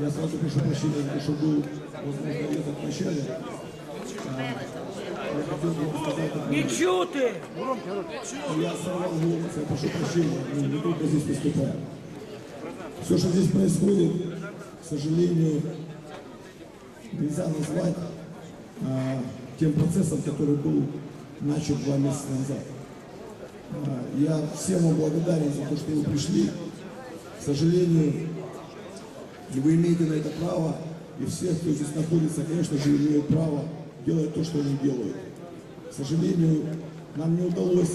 Я сразу прошу прощения, то, что был, возможно, в начале. А, вам сказать, одно. Не чути! я сорвал голос, я прошу прощения, но не только здесь выступаю. Все, что здесь происходит, к сожалению, нельзя назвать а, тем процессом, который был начат два месяца назад. А, я всем вам благодарен за то, что вы пришли. К сожалению, и вы имеете на это право, и все, кто здесь находится, конечно же, имеют право делать то, что они делают. К сожалению, нам не удалось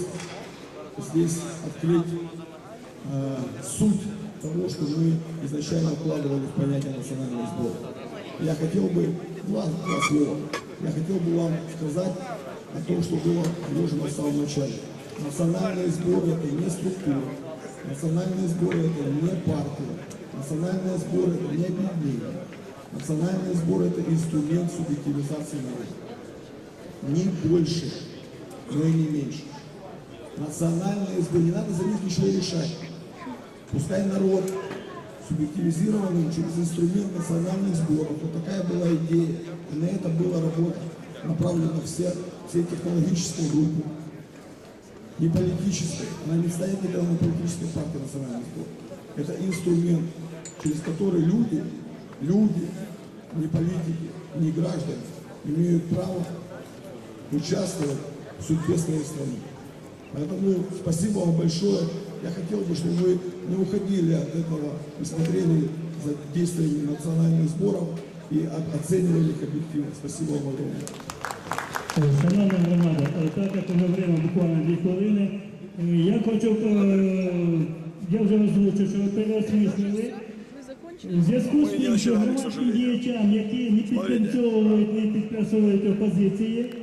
здесь открыть э, суть того, что мы изначально вкладывали в понятие национального сбора. Я хотел бы, два, два слова, я хотел бы вам сказать о том, что было вложено в самом начале. Национальный сбор это не структура, национальный сбор это не партия, национальный сбор это не объединение, национальный сбор это инструмент субъективизации народа. Не больше, но и не меньше. Национальные сборы, не надо за них ничего решать. Пускай народ субъективизированным через инструмент национальных сборов. Вот такая была идея. И на это была работа направлена все, все технологические группы. Не политическая. Она не стоит ни на политической партии национальный сбор. Это инструмент, через который люди, люди, не политики, не граждане, имеют право участвовать в судьбе своей страны. Поэтому спасибо вам большое. Я хотел бы, чтобы вы не уходили от этого и смотрели за действиями национальных сборов и оценивали их объективно. Спасибо вам огромное. Шановна громада, так як ми говоримо буквально дві хвилини, я хочу, я вже озвучив, що ви переосмислили. В зв'язку з тим, що громадським діячам, які не підтанцьовують, не підпрацьовують опозиції,